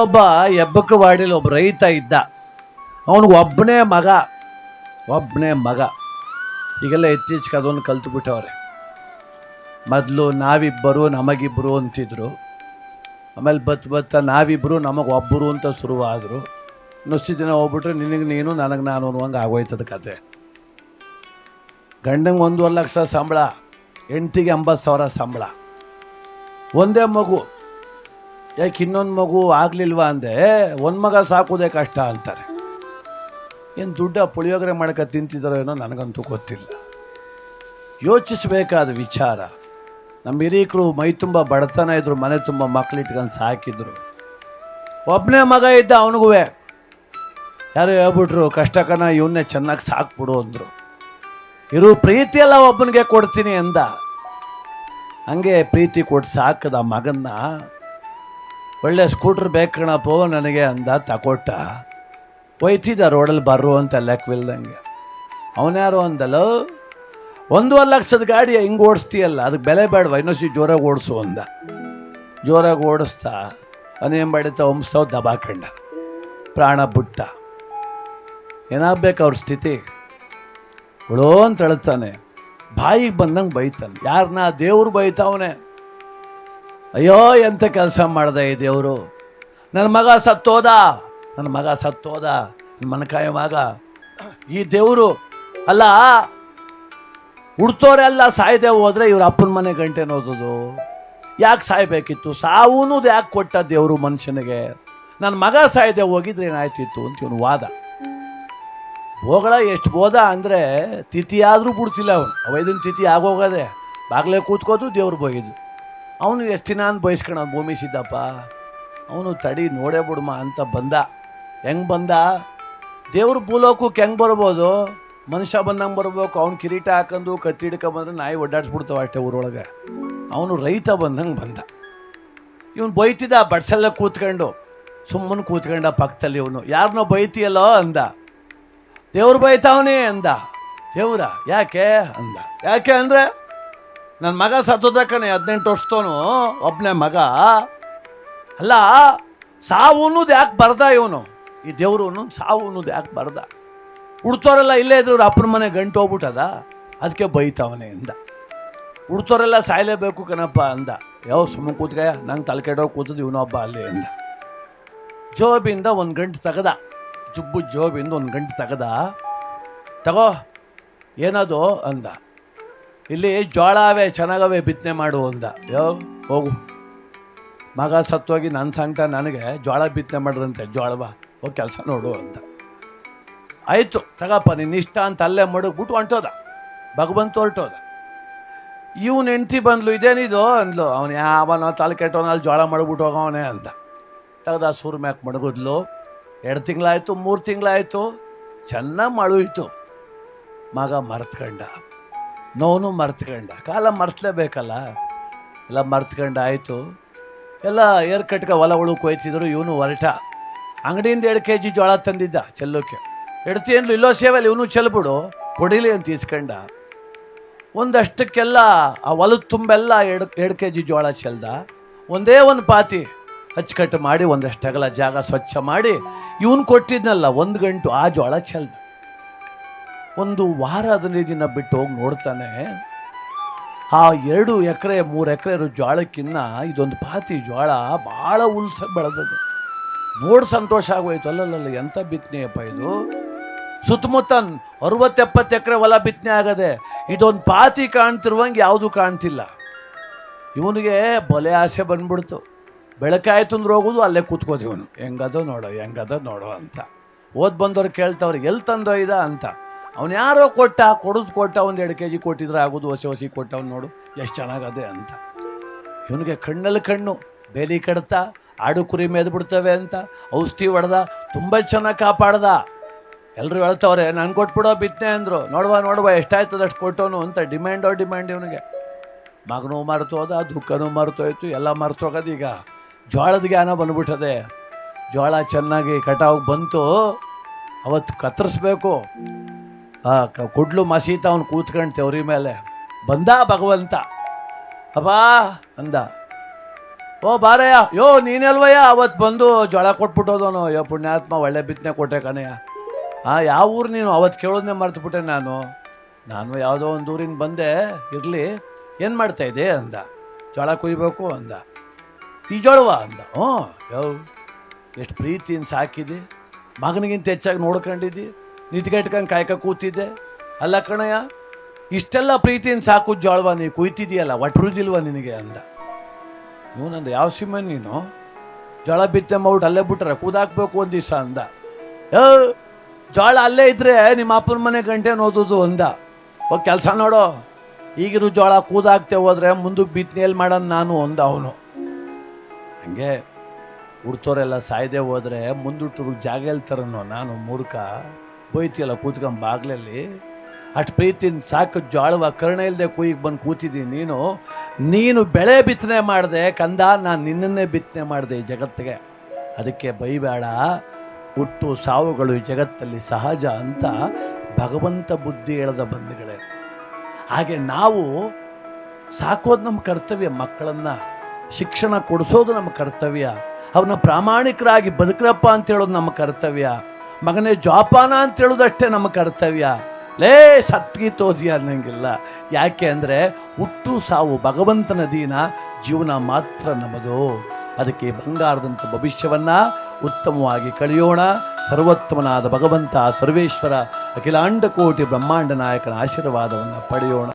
ಒಬ್ಬ ಹೆಬ್ಬಕ್ಕ ವಾಡಿಲಿ ಒಬ್ಬ ರೈತ ಇದ್ದ. ಅವನಿಗೆ ಒಬ್ಬನೇ ಮಗ ಒಬ್ಬನೇ ಮಗ. ಈಗೆಲ್ಲ ಇತ್ತೀಚೆಗೆ ಅದನ್ನು ಕಲ್ತ್ಬಿಟ್ಟವ್ರೆ. ಮೊದಲು ನಾವಿಬ್ಬರು ನಮಗಿಬ್ಬರು ಅಂತಿದ್ರು. ಆಮೇಲೆ ಬತ್ ಬತ್ತ ನಾವಿಬ್ಬರು ನಮಗೆ ಒಬ್ಬರು ಅಂತ ಶುರುವಾದರು. ಇನ್ನೊಷ್ಟು ದಿನ ಹೋಗ್ಬಿಟ್ರೆ ನಿನಗೆ ನೀನು, ನನಗೆ ನಾನು ಅನ್ನುವಂಗೆ ಆಗೋಯ್ತದ ಕತೆ. ಗಂಡಂಗೆ ಒಂದೂವರೆ ಲಕ್ಷ ಸಂಬಳ, ಹೆಂಡ್ತಿಗೆ ಎಂಬತ್ತು ಸಾವಿರ ಸಂಬಳ. ಒಂದೇ ಮಗು. ಯಾಕೆ ಇನ್ನೊಂದು ಮಗು ಆಗಲಿಲ್ವಾ ಅಂದೆ, ಒಂದು ಮಗ ಸಾಕೋದೇ ಕಷ್ಟ ಅಂತಾರೆ. ಏನು ದುಡ್ಡ ಪುಳಿಯೋಗರೆ ಮಾಡಕ ತಿಂತಿದ್ದಾರೋ ಏನೋ ನನಗಂತೂ ಗೊತ್ತಿಲ್ಲ. ಯೋಚಿಸಬೇಕಾದ ವಿಚಾರ. ನಮ್ಮ ಹಿರೀಕರು ಮೈ ತುಂಬ ಬಡತನ ಇದ್ರು, ಮನೆ ತುಂಬ ಮಕ್ಳು ಇಟ್ಕೊಂಡು ಸಾಕಿದ್ರು. ಒಬ್ಬನೇ ಮಗ ಇದ್ದ ಅವನಿಗೂ ಯಾರು ಹೇಳ್ಬಿಟ್ರು ಕಷ್ಟಕನ ಇವನ್ನೇ ಚೆನ್ನಾಗಿ ಸಾಕ್ಬಿಡು ಅಂದರು. ಇರು ಪ್ರೀತಿಯೆಲ್ಲ ಒಬ್ಬನಿಗೆ ಕೊಡ್ತೀನಿ ಅಂದ. ಹಂಗೆ ಪ್ರೀತಿ ಕೊಟ್ಟು ಸಾಕದ ಮಗನ್ನ ಒಳ್ಳೆ ಸ್ಕೂಟ್ರ್ ಬೇಕು ಕಣಪ್ಪ, ನನಗೆ ಅಂದ ತಕೊಟ್ಟ. ಒಯ್ತಿದ್ದ ರೋಡಲ್ಲಿ ಬರ್ರು ಅಂತ ಲೆಕ್ಕವಿಲ್ದಂಗೆ ಅವನ್ಯಾರು ಅಂದಲ್ಲ ಒಂದೂವರೆ ಲಕ್ಷದ ಗಾಡಿ ಹಿಂಗೆ ಓಡಿಸ್ತೀಯಲ್ಲ, ಅದಕ್ಕೆ ಬೆಲೆ ಬೇಡವ ಇನ್ನೊಸಿ ಜೋರಾಗಿ ಓಡಿಸು ಅಂದ. ಜೋರಾಗಿ ಓಡಿಸ್ತಾ ಅವನೇನು ಮಾಡಿತ ಹೊಂಬಿಸ್ತಾವ ದಬಾಕಂಡ. ಪ್ರಾಣ ಬುಟ್ಟ. ಏನಾಗಬೇಕು ಅವ್ರ ಸ್ಥಿತಿ? ಉಳೋ ಅಂತ ಹೇಳ್ತಾನೆ. ಬಾಯಿಗೆ ಬಂದಂಗೆ ಬೈತಾನೆ. ಯಾರನ್ನ ದೇವ್ರು ಬೈತಾವನೆ. ಅಯ್ಯೋ, ಎಂತ ಕೆಲಸ ಮಾಡ್ದೆ ಈ ದೇವರು? ನನ್ನ ಮಗ ಸತ್ತೋದ? ನನ್ನ ಮಗ ಸತ್ತೋದ? ನನ್ನ ಮನಕಾಯ ಮಗ? ಈ ದೇವರು, ಅಲ್ಲ ಹುಡ್ತೋರೆಲ್ಲ ಸಾಯ್ದೆ ಹೋದ್ರೆ ಇವ್ರ ಅಪ್ಪನ ಮನೆ ಗಂಟೆ ಓದೋದು ಯಾಕೆ ಸಾಯ್ಬೇಕಿತ್ತು? ಸಾವೂನು ಯಾಕೆ ಕೊಟ್ಟ ದೇವರು ಮನುಷ್ಯನಿಗೆ? ನನ್ನ ಮಗ ಸಾಯ್ದೆ ಹೋಗಿದ್ರೆ ಏನಾಯ್ತಿತ್ತು ಅಂತ ಇವನು ವಾದ. ಹೋಗಳ ಎಷ್ಟು ಬೋದ ಅಂದರೆ ತಿಥಿ ಆದರೂ ಬಿಡ್ತಿಲ್ಲ ಅವನು. ಅವೈದಿನ ತಿಥಿ ಆಗೋಗದೆ. ಬಾಗ್ಲೇ ಕೂತ್ಕೋದು ದೇವ್ರಿಗೆ ಬೈದು. ಅವನು ಎಷ್ಟು ದಿನ ಅಂತ ಬಯಸ್ಕೊಳ ಭೂಮಿ ಸಿದ್ದಪ್ಪ? ಅವನು ತಡಿ ನೋಡೇ ಬಿಡ್ಮ ಅಂತ ಬಂದ. ಹೆಂಗೆ ಬಂದ? ದೇವ್ರ ಭೂಲೋಕಕ್ಕೆ ಹೆಂಗೆ ಬರ್ಬೋದು? ಮನುಷ್ಯ ಬಂದಂಗೆ ಬರ್ಬೇಕು, ಅವ್ನು ಕಿರೀಟ ಹಾಕೊಂಡು ಕತ್ತಿ ಹಿಡ್ಕೊ ಬಂದ್ರೆ ನಾಯಿ ಒಡ್ಡಾಡ್ಸ್ಬಿಡ್ತಾವ ಅಷ್ಟೇ ಊರೊಳಗೆ. ಅವನು ರೈತ ಬಂದಂಗೆ ಬಂದ. ಇವನು ಬೈತಿದ್ದ ಬಡ್ಸಲ್ಲ ಕೂತ್ಕೊಂಡು, ಸುಮ್ಮನೆ ಕೂತ್ಕೊಂಡ ಪಕ್ಕದಲ್ಲಿ ಇವನು. ಯಾರನ್ನೋ ಬೈತಿಯಲ್ಲೋ ಅಂದ. ದೇವ್ರು ಬೈತಾವನೇ ಅಂದ. ದೇವ್ರ ಯಾಕೆ ಅಂದ. ಯಾಕೆ ಅಂದರೆ ನನ್ನ ಮಗ ಸತ್ತೋದ ಕಣೆ ಹದಿನೆಂಟು ವರ್ಷದವನು ಒಬ್ಬನೇ ಮಗ. ಅಲ್ಲ, ಸಾವು ಅನ್ನೋದು ಯಾಕೆ ಬರ್ದ ಇವನು? ಈ ದೇವರು ಸಾವು ಅನ್ನೋದು ಯಾಕೆ ಬರ್ದ? ಹುಡ್ತೋರೆಲ್ಲ ಇಲ್ಲೇ ಇದ್ರು ಅಪ್ಪನ ಮನೆ ಗಂಟು ಹೋಗ್ಬಿಟ್ಟದ? ಅದಕ್ಕೆ ಬೈತಾವನೆ ಅಂದ. ಹುಡ್ತೋರೆಲ್ಲ ಸಾಯಲೇಬೇಕು ಕಣಪ್ಪ ಅಂದ. ಯಾವ ಸುಮ್ಮನೆ ಕೂತ್ಕ ನಂಗೆ ತಲೆ ಕೆಡೋ ಇವನೊಬ್ಬ ಅಲ್ಲಿ ಅಂದ. ಜೋಬಿಂದ ಒಂದು ಗಂಟು ತೆಗದ. ಜುಬ್ಬು ಜೋಬಿಂದ ಒಂದು ಗಂಟು ತೆಗದ. ತಗೋ, ಏನದು? ಅಂದ. ಇಲ್ಲಿ ಜೋಳವೇ ಚೆನ್ನಾಗವೇ ಬಿತ್ತನೆ ಮಾಡು ಅಂದ. ಯೋ, ಹೋಗು. ಮಗ ಸತ್ತೋಗಿ ನನ್ನ ಸಂಗಟ ನನಗೆ ಜೋಳ ಬಿತ್ತನೆ ಮಾಡ್ರಂತೆ ಜೋಳವ ಹೋಗಿ ಕೆಲಸ ನೋಡು ಅಂತ. ಆಯಿತು, ತಗಪ್ಪ ನಿನ್ನ ಇಷ್ಟ ಅಂತ ಅಲ್ಲೇ ಮಡಗ್ಬಿಟ್ಟು ಹೊಂಟೋದ. ಭಗವಂತ ಹೊರಟೋದ. ಇವನು ಹೆಂಡ್ತಿ ಬಂದ್ಲು, ಇದೇನಿದು ಅಂದ್ಲು, ಅವನು ಯಾವನ ತಲೆ ಕೆಟ್ಟವನಲ್ಲಿ ಜೋಳ ಮಾಡ್ಬಿಟ್ಟು ಹೋಗವನೇ ಅಂತ. ತೆಗ್ದ ಸೂರ್ ಮ್ಯಾಕ್ ಮಡಗಿದ್ಲು. ಎರಡು ತಿಂಗಳಾಯಿತು, ಮೂರು ತಿಂಗಳಾಯಿತು, ಚೆನ್ನಾಗಿ ಮಳುಯಿತು. ಮಗ ಮರ್ತ್ಕಂಡ. ನೋನು ಮರ್ತ್ಕಂಡ. ಕಾಲ ಮರ್ತಲೇಬೇಕಲ್ಲ? ಎಲ್ಲ ಮರ್ತ್ಕಂಡ ಆಯಿತು ಎಲ್ಲ ಏರ್ ಕಟ್ಕ ಹೊಲ ಒಳಗೆ ಕೊಯ್ತಿದ್ರು ಇವನು ಹೊರಟ ಅಂಗಡಿಯಿಂದ ಎರಡು ಕೆ ಜಿ ಜೋಳ ತಂದಿದ್ದ ಚೆಲ್ಲೋಕೆ. ಎಡ್ತಿ ಏನ್ಲು ಇಲ್ಲೋ ಸೇವೆಯಲ್ಲಿ ಇವನು ಚೆಲ್ಬಿಡು. ಕೊಡಿಲಿ ಅಂತ ಇಸ್ಕೊಂಡ ಒಂದಷ್ಟಕ್ಕೆಲ್ಲ ಆ ಹೊಲದ ತುಂಬೆಲ್ಲ ಎರಡು ಎರಡು ಕೆ ಜಿ ಜೋಳ ಚೆಲ್ದ. ಒಂದೇ ಒಂದು ಪಾತಿ ಅಚ್ಚುಕಟ್ಟು ಮಾಡಿ, ಒಂದಷ್ಟು ಅಗಲ ಜಾಗ ಸ್ವಚ್ಛ ಮಾಡಿ, ಇವನು ಕೊಟ್ಟಿದ್ನಲ್ಲ, ಒಂದು ಗಂಟು ಆ ಜೋಳ ಚೆಲ್ದ. ಒಂದು ವಾರ ಹದಿನೈದು ದಿನ ಬಿಟ್ಟು ಹೋಗಿ ನೋಡ್ತಾನೆ. ಆ ಎರಡು ಎಕರೆ, ಮೂರು ಎಕರೆ ಇರೋ ಜೋಳಕ್ಕಿನ್ನ ಇದೊಂದು ಪಾತಿ ಜೋಳ ಭಾಳ ಉಲ್ಸ ಬೆಳೆದದು ನೋಡಿ ಸಂತೋಷ ಆಗೋಯ್ತು. ಅಲ್ಲಲ್ಲ ಎಂಥ ಬಿತ್ತನೆಯಪ್ಪ ಇದು? ಸುತ್ತಮುತ್ತ ಅರವತ್ತೆಪ್ಪತ್ತು ಎಕರೆ ಹೊಲ ಬಿತ್ತನೆ ಆಗದೆ ಇದೊಂದು ಪಾತಿ ಕಾಣ್ತಿರುವಂಗೆ ಯಾವುದು ಕಾಣ್ತಿಲ್ಲ. ಇವನಿಗೆ ಬಲೆ ಆಸೆ ಬಂದ್ಬಿಡ್ತು. ಬೆಳಕಾಯ್ತು ಅಂದ್ರೆ ಹೋಗೋದು, ಅಲ್ಲೇ ಕೂತ್ಕೋದು ಇವನು. ಹೆಂಗದೋ ನೋಡೋ ಹೆಂಗದೋ ನೋಡೋ ಅಂತ. ಓದ್ ಬಂದವ್ರು ಕೇಳ್ತವ್ರು ಎಲ್ಲಿ ತಂದೋ ಇದ ಅಂತ. ಅವ್ನು ಯಾರೋ ಕೊಟ್ಟ, ಕೊಡೋದು ಕೊಟ್ಟ ಒಂದು ಎರಡು ಕೆ ಜಿ ಕೊಟ್ಟಿದ್ರೆ ಆಗೋದು ಹೊಸ ಹೊಸಿ ಕೊಟ್ಟವ್ನು ನೋಡು, ಎಷ್ಟು ಚೆನ್ನಾಗದೆ ಅಂತ. ಇವನಿಗೆ ಕಣ್ಣಲ್ಲಿ ಕಣ್ಣು, ಬೇಲಿ ಕಡ್ತ, ಆಡು ಕುರಿ ಮೇದ್ ಬಿಡ್ತವೆ ಅಂತ, ಔಷಧಿ ಹೊಡೆದ, ತುಂಬ ಚೆನ್ನಾಗಿ ಕಾಪಾಡ್ದ. ಎಲ್ಲರೂ ಹೇಳ್ತವ್ರೆ, ನಾನು ಕೊಟ್ಬಿಡೋ ಬಿತ್ತನೆ ಅಂದರು, ನೋಡುವ ನೋಡುವ, ಎಷ್ಟಾಯ್ತದ ಅಷ್ಟು ಕೊಟ್ಟವನು ಅಂತ ಡಿಮ್ಯಾಂಡೋ ಡಿಮ್ಯಾಂಡ್ ಇವನಿಗೆ. ಮಗನೂ ಮರ್ತೋದ ದುಃಖನೂ ಮರ್ತೋಯ್ತು ಎಲ್ಲ ಮರ್ತೋಗೋದು ಈಗ. ಜೋಳದ ಜ್ಞಾನ ಬಂದ್ಬಿಟ್ಟದೆ. ಜೋಳ ಚೆನ್ನಾಗಿ ಕಟಾವು ಬಂತು ಅವತ್ತು ಕತ್ತರಿಸ್ಬೇಕು. ಆ ಕುಡ್ಲು ಮಸೀತ ಅವನು ಕೂತ್ಕೊಂಡು ತೆವ್ರಿ ಮೇಲೆ, ಬಂದ ಭಗವಂತ. ಅಬ್ಬಾ, ಅಂದ. ಓ ಬಾರಯ್ಯ, ಯೋ, ನೀನೆಲ್ವಯ್ಯ ಅವತ್ತು ಬಂದು ಜೋಳ ಕೊಟ್ಬಿಟ್ಟೋದವನು. ಯೋ, ಪುಣ್ಯಾತ್ಮ, ಒಳ್ಳೆ ಬಿತ್ತನೆ ಕೊಟ್ಟೆ ಕಣಯ್ಯ ಆ, ಯಾವ ಊರು ನೀನು? ಅವತ್ತು ಕೇಳೋದನ್ನೇ ಮರೆತುಬಿಟ್ಟೆ ನಾನು. ನಾನು ಯಾವುದೋ ಒಂದು ಊರಿಂದ ಬಂದೆ, ಇರಲಿ. ಏನು ಮಾಡ್ತಾ ಇದ್ದೆ? ಅಂದ. ಜೋಳ ಕುಯ್ಬೇಕು, ಅಂದ. ಈ ಜೋಳವ ಅಂದ. ಹ್ಞೂ ಯೋ, ಎಷ್ಟು ಪ್ರೀತಿಯಿಂದ ಸಾಕಿದಿ. ಮಗನಿಗಿಂತ ಹೆಚ್ಚಾಗಿ ನೋಡ್ಕೊಂಡಿದ್ದಿ ನಿಂತ್ಗೆಟ್ಕೊಂಡು ಕಾಯ್ಕ ಕೂತಿದ್ದೆ. ಅಲ್ಲ ಕಣಯ್ಯ, ಇಷ್ಟೆಲ್ಲ ಪ್ರೀತಿನ ಸಾಕು ಜೋಳವ, ನೀ ಕುಯ್ತಿದೀಯಲ್ಲ ಒಟ್ರುದಿಲ್ವ ನಿನಗೆ ಅಂದ. ಇವನಂದ ಯಾವ ಸಿಂಹ ನೀನು? ಜೋಳ ಬಿತ್ತೆ ಮೌಟ್ ಅಲ್ಲೇ ಬಿಟ್ರೆ ಕೂದಾಕ್ಬೇಕು ಒಂದು ದಿವಸ ಅಂದ. ಜೋಳ ಅಲ್ಲೇ ಇದ್ರೆ ನಿಮ್ಮ ಅಪ್ಪನ ಮನೆ ಗಂಟೆ ನೋದುದು ಅಂದ. ಹೋಗಿ ಕೆಲಸ ನೋಡೋ. ಈಗಿರೋ ಜೋಳ ಕೂದಾಕ್ತೆ ಹೋದ್ರೆ ಮುಂದಕ್ಕೆ ಬಿತ್ತನೆಯಲ್ಲಿ ಮಾಡೋಣ ನಾನು ಅಂದ ಅವನು. ಹಂಗೆ ಹುಡ್ತೋರೆಲ್ಲ ಸಾಯ್ದೆ ಹೋದ್ರೆ ಮುಂದುಟ್ಟರು ಜಾಗ ಹೇಳ್ತಾರನೋ ನಾನು ಮೂರ್ಖ. ಬೈತಿಯಲ್ಲ ಕೂತ್ಕೊಂಡ್ ಬಾಗ್ಲಲ್ಲಿ? ಅಷ್ಟು ಪ್ರೀತಿನ ಸಾಕು ಜಾಳುವ ಕರ್ಣ ಇಲ್ಲದೆ ಕುಯ್ಗೆ ಬಂದು ಕೂತಿದ್ದೀನಿ ನೀನು. ನೀನು ಬೆಳೆ ಬಿತ್ತನೆ ಮಾಡಿದೆ, ಕಂದ, ನಾನು ನಿನ್ನನ್ನೇ ಬಿತ್ತನೆ ಮಾಡಿದೆ ಈ ಜಗತ್ತಿಗೆ. ಅದಕ್ಕೆ ಬೈಬೇಡ ಹುಟ್ಟು ಸಾವುಗಳು ಈ ಜಗತ್ತಲ್ಲಿ ಸಹಜ ಅಂತ ಭಗವಂತ ಬುದ್ಧಿ ಹೇಳದ ಬಂಧುಗಳೇ. ಹಾಗೆ ನಾವು ಸಾಕೋದು ನಮ್ಮ ಕರ್ತವ್ಯ, ಮಕ್ಕಳನ್ನು ಶಿಕ್ಷಣ ಕೊಡಿಸೋದು ನಮ್ಮ ಕರ್ತವ್ಯ ಅವನ್ನ ಪ್ರಾಮಾಣಿಕರಾಗಿ ಬದುಕ್ರಪ್ಪ ಅಂತ ಹೇಳೋದು ನಮ್ಮ ಕರ್ತವ್ಯ. ಮಗನೇ, ಜೋಪಾನ ಅಂತ ಹೇಳೋದಷ್ಟೇ ನಮ್ಮ ಕರ್ತವ್ಯ. ಲೇ ಸತ್ಗಿ ತೋಜಿ ಅನ್ನಂಗಿಲ್ಲ. ಯಾಕೆ ಅಂದರೆ, ಹುಟ್ಟು ಸಾವು ಭಗವಂತನ ದೀನ, ಜೀವನ ಮಾತ್ರ ನಮ್ಮದು. ಅದಕ್ಕೆ ಬಂಗಾರದಂಥ ಭವಿಷ್ಯವನ್ನ ಉತ್ತಮವಾಗಿ ಕಳೆಯೋಣ. ಸರ್ವೋತ್ತಮನಾದ ಭಗವಂತ, ಸರ್ವೇಶ್ವರ, ಅಖಿಲಾಂಡ ಕೋಟಿ ಬ್ರಹ್ಮಾಂಡ ನಾಯಕನ ಆಶೀರ್ವಾದವನ್ನು ಪಡೆಯೋಣ.